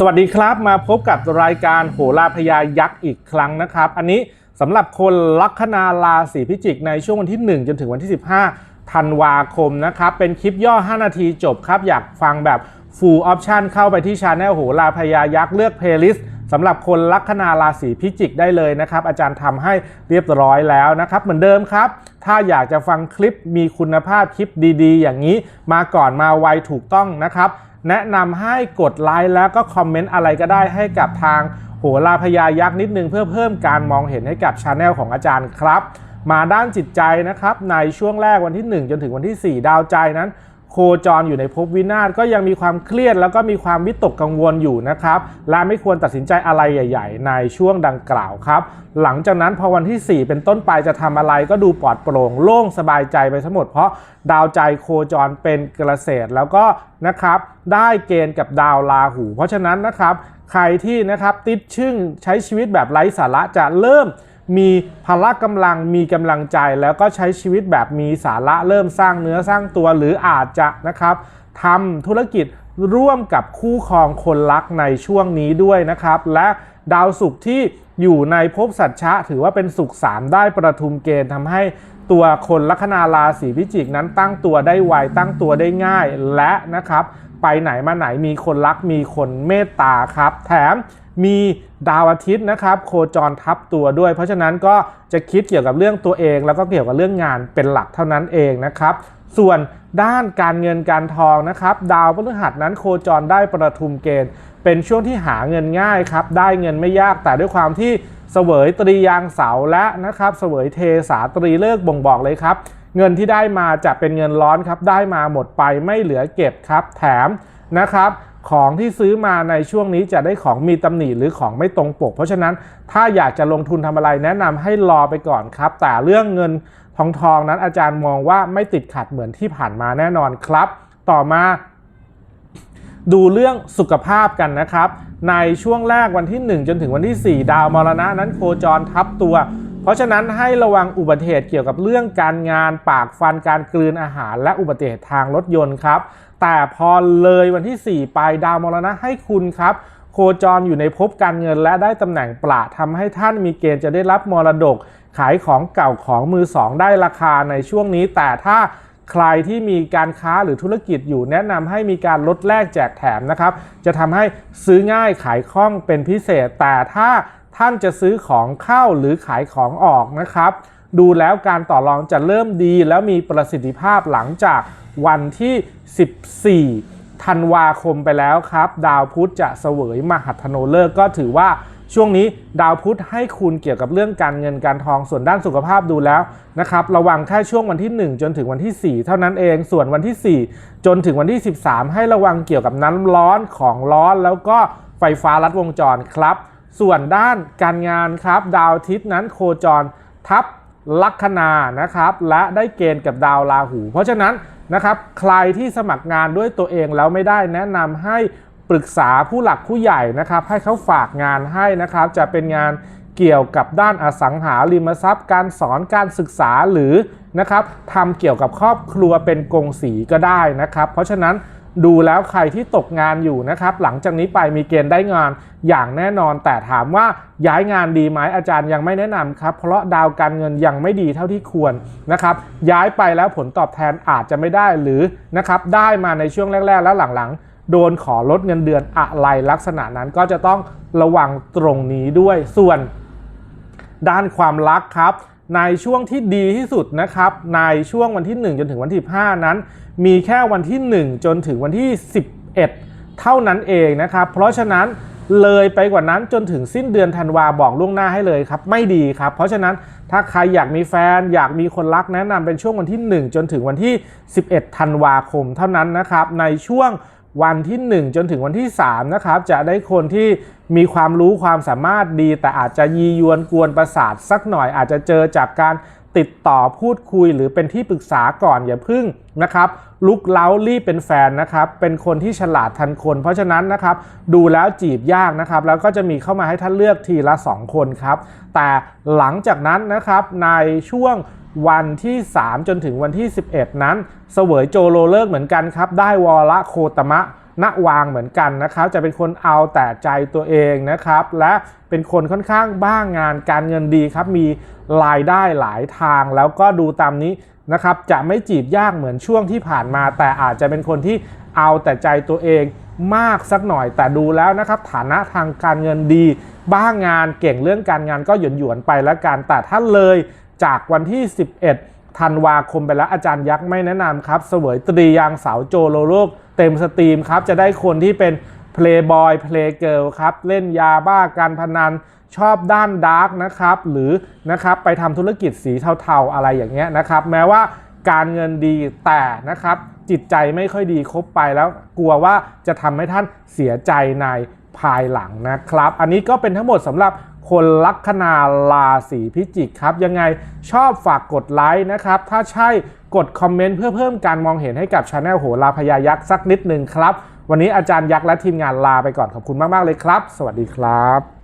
สวัสดีครับมาพบกับรายการโหราพยายักษ์อีกครั้งนะครับ อันนี้สำหรับคนลัคนาราศีพิจิก ในช่วงวันที่ 1 จนถึงวันที่ 15ธันวาคมนะครับ เป็นคลิปย่อ 5 นาทีจบครับ อยากฟังแบบ full option เข้าไปที่ช anel โหราพยายักษ์เลือก playlist สำหรับคนลัคนาราศีพิจิกได้เลยนะครับ อาจารย์ทำให้เรียบร้อยแล้วนะครับ เหมือนเดิมครับ ถ้าอยากจะฟังคลิปมีคุณภาพคลิปดี ๆ อย่างนี้ มาก่อนมาไวถูกต้องนะครับ แนะนำให้กดไลค์แล้วก็คอมเมนต์อะไรก็ได้ให้กับทางโหราพยายักษ์นิดนึงเพื่อเพิ่มการมองเห็นให้กับช anel ของอาจารย์ครับ มาด้านจิตใจนะครับในช่วงแรกวันที่ 1 จนถึงวันที่ 4 ดาวใจนั้น โคจรอยู่ในภพวินาศก็ยังมีความเครียดแล้วก็มีความวิตกกังวลอยู่นะครับ และไม่ควรตัดสินใจอะไรใหญ่ ๆ ในช่วงดังกล่าวครับ หลังจากนั้นพอวันที่ 4 เป็นต้นไปจะทำอะไรก็ดูปลอดโปร่งโล่งสบายใจไปทั้งหมด เพราะดาวใจโคจรเป็นเกษตรแล้วก็นะครับได้เกณฑ์กับดาวราหู เพราะฉะนั้นนะครับใครที่นะครับติดชึ่งใช้ชีวิตแบบไร้สาระจะเริ่ม มีพละกำลังมีกำลังใจแล้วก็ใช้ชีวิตแบบมีสาระเริ่มสร้างเนื้อสร้างตัวหรืออาจจะนะครับทำธุรกิจร่วมกับคู่ครองคนรักในช่วงนี้ด้วยนะครับ และดาวศุกร์ที่อยู่ในภพสัตชะ ถือว่าเป็นศุกร์สามได้ประทุมเกณฑ์ทำให้ตัวคนลัคนาราศีพิจิกนั้นตั้งตัวได้ไวตั้งตัวได้ง่ายและนะครับ ไปไหนมาไหนมีคนรักมีคนเมตตาครับ แถมมีดาวอาทิตย์นะครับ โคจรทับตัวด้วย เพราะฉะนั้นก็จะคิดเกี่ยวกับเรื่องตัวเอง แล้วก็เกี่ยวกับเรื่องงานเป็นหลักเท่านั้นเองนะครับ ส่วนด้านการเงินการทองนะครับ ดาวพฤหัสนั้นโคจรได้ประทุมเกณฑ์ เป็นช่วงที่หาเงินง่ายครับ ได้เงินไม่ยากแต่ด้วยความที่เสวยตรียางเสาและนะครับเสวยเทสาตรีเลิกบ่งบอกเลยครับ เงินที่ได้มาจะเป็นเงินร้อนครับได้มาหมดไปไม่เหลือเก็บครับ แถมนะครับของที่ซื้อมาในช่วงนี้จะได้ของมีตำหนิหรือของไม่ตรงปก เพราะฉะนั้นถ้าอยากจะลงทุนทำอะไรแนะนำให้รอไปก่อนครับ แต่เรื่องเงินทองทองนั้นอาจารย์มองว่าไม่ติดขัดเหมือนที่ผ่านมาแน่นอนครับ ต่อมาดูเรื่องสุขภาพกันนะครับ ในช่วงแรกวันที่ 1 จนถึงวันที่ 4 ดาวมรณะนั้นโคจรทับตัว ราะฉะนั้นให้ระวังอุบัติเหตุเกี่ยวกับเรื่องการงานปากฟันการกลืนอาหาร และอุบัติเหตุทางรถยนต์ครับ แต่พอเลยวันที่ 4 ไปดาวมรณะให้คุณครับโคจรอยู่ในภพการเงินและได้ตำแหน่งปราทำให้ท่านมีเกณฑ์จะได้รับมรดก ขายของเก่าของมือสองได้ราคาในช่วงนี้ แต่ถ้าใครที่มีการค้าหรือธุรกิจอยู่แนะนำให้มีการลดแลกแจกแถมนะครับ จะทำให้ซื้อง่ายขายคล่องเป็นพิเศษแต่ถ้า ท่านจะซื้อของเข้าหรือขายของออกนะครับ ดูแล้วการต่อรองจะเริ่มดีแล้วมีประสิทธิภาพหลังจากวันที่ 14 ธันวาคมไปแล้วครับ ดาวพุธจะเสวยมหัทโนเลิกก็ถือว่าช่วงนี้ดาวพุธให้คุณเกี่ยวกับเรื่องการเงินการทองส่วนด้านสุขภาพดูแล้วนะครับ ระวังแค่ช่วงวันที่ 1 จนถึงวันที่ 4 เท่านั้นเองส่วนวันที่ 4 จนถึงวันที่ 13 ให้ระวังเกี่ยวกับน้ำร้อนของร้อนแล้วก็ไฟฟ้าลัดวงจรครับ ส่วนด้านการงานครับดาวอาทิตย์นั้นโคจรทับลัคนานะครับ และได้เกณฑ์กับดาวราหู เพราะฉะนั้นนะครับใครที่สมัครงานด้วยตัวเองแล้วไม่ได้แนะนำให้ปรึกษาผู้หลักผู้ใหญ่นะครับ ให้เขาฝากงานให้นะครับ จะเป็นงานเกี่ยวกับด้านอสังหาริมทรัพย์ การสอนการศึกษาหรือนะครับทำเกี่ยวกับครอบครัวเป็นกงสีก็ได้นะครับ เพราะฉะนั้น ดูแล้วใครที่ตกงานอยู่นะครับ หลังจากนี้ไปมีเกณฑ์ได้งานอย่างแน่นอน แต่ถามว่าย้ายงานดีไหมอาจารย์ยังไม่แนะนำครับ เพราะดาวการเงินยังไม่ดีเท่าที่ควรนะครับ ย้ายไปแล้วผลตอบแทนอาจจะไม่ได้หรือนะครับได้มาในช่วงแรก ๆ แล้วหลังๆ โดนขอลดเงินเดือนอะไรลักษณะนั้นก็จะต้องระวังตรงนี้ด้วยส่วน ด้านความรักครับ ในช่วงที่ดีที่สุดนะครับ ในช่วงวันที่ 1 จนถึงวันที่ 5 นั้น มีแค่วันที่ 1 จนถึงวันที่ 11 เท่านั้นเองนะครับ เพราะฉะนั้นเลยไปกว่านั้นจนถึงสิ้นเดือนธันวาบอกล่วงหน้าให้เลยครับ ไม่ดีครับ เพราะฉะนั้นถ้าใครอยากมีแฟนอยากมีคนรักแนะนำเป็นช่วงวันที่ 1 จนถึงวันที่ 11 ธันวาคมเท่านั้นนะครับ ในช่วง วันที่ 1 จนถึงวันที่ 3 นะครับ จะได้คนที่มีความรู้ความสามารถดี แต่อาจจะยียวนกวนประสาทสักหน่อย อาจจะเจอจากการติดต่อพูดคุยหรือเป็นที่ปรึกษาก่อนอย่าพึ่งนะครับลุกเล้ารีบเป็นแฟนนะครับ เป็นคนที่ฉลาดทันคน เพราะฉะนั้นนะครับ ดูแล้วจีบยากนะครับ แล้วก็จะมีเข้ามาให้ท่านเลือกทีละ 2 คนครับ แต่หลังจากนั้นนะครับในช่วง วันที่ 3 จนถึงวันที่ 11 นั้น เสวยโจโลเลิกเหมือนกันครับ ได้วอละโคตมะณวางเหมือนกันนะครับ จะเป็นคนเอาแต่ใจตัวเองนะครับ และเป็นคนค่อนข้างบ้างงานการเงินดีครับ มีรายได้หลายทาง แล้วก็ดูตามนี้นะครับ จะไม่จีบยากเหมือนช่วงที่ผ่านมา แต่อาจจะเป็นคนที่เอาแต่ใจตัวเองมากสักหน่อย แต่ดูแล้วนะครับ ฐานะทางการเงินดี บ้างงานเก่งเรื่องการงานก็หยวนหยวนไปแล้วกันแต่ถ้าเลย จากวันที่ 11 ธันวาคมไปแล้วอาจารย์ยักษ์ไม่แนะนำครับเสวยตรียางสาวโจโลโลกเต็มสตรีมครับ จะได้คนที่เป็นเพลย์บอยเพลย์เกิลครับ เล่นยาบ้าการพนันชอบด้านดาร์กนะครับ หรือนะครับไปทำธุรกิจสีเทาๆอะไรอย่างเงี้ยนะครับ แม้ว่าการเงินดีแต่นะครับจิตใจไม่ค่อยดีคบไปแล้วกลัวว่าจะทำให้ท่านเสียใจใน ภายหลังนะครับ อันนี้ก็เป็นทั้งหมดสำหรับคนลัคนาราศีพิจิกครับ ยังไงชอบฝากกดไลค์นะครับ ถ้าใช่กดคอมเมนต์เพื่อเพิ่มการมองเห็นให้กับช anel โหราพยายักษ์สักนิดหนึ่งครับ วันนี้อาจารย์ยักษ์และทีมงานลาไปก่อนขอบคุณมาก ๆ เลยครับ สวัสดีครับ